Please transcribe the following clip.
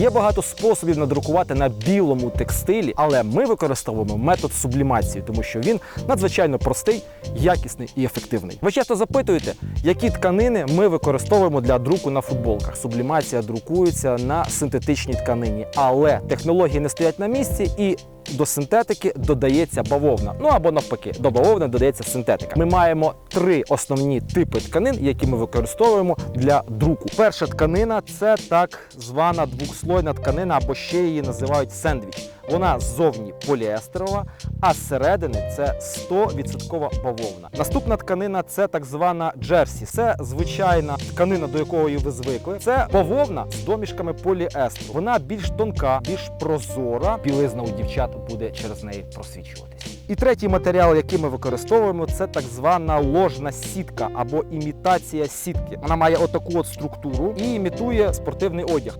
Є багато способів надрукувати на білому текстилі, але ми використовуємо метод сублімації, тому що він надзвичайно простий, якісний і ефективний. Ви часто запитуєте, які тканини ми використовуємо для друку на футболках. Сублімація друкується на синтетичній тканині, але технології не стоять на місці і. До синтетики додається бавовна, ну або навпаки, до бавовни додається синтетика. Ми маємо три основні типи тканин, які ми використовуємо для друку. Перша тканина це так звана двохслойна тканина, або ще її називають сендвіч. Вона ззовні поліестерова, а зсередини це 100% бавовна. Наступна тканина це так звана джерсі. Це звичайна тканина, до якої ви звикли. Це бавовна з домішками поліестеру. Вона більш тонка, більш прозора. Білизна у дівчат буде через неї просвічуватись. І третій матеріал, який ми використовуємо, це так звана ложна сітка або імітація сітки. Вона має отаку от структуру і імітує спортивний одяг.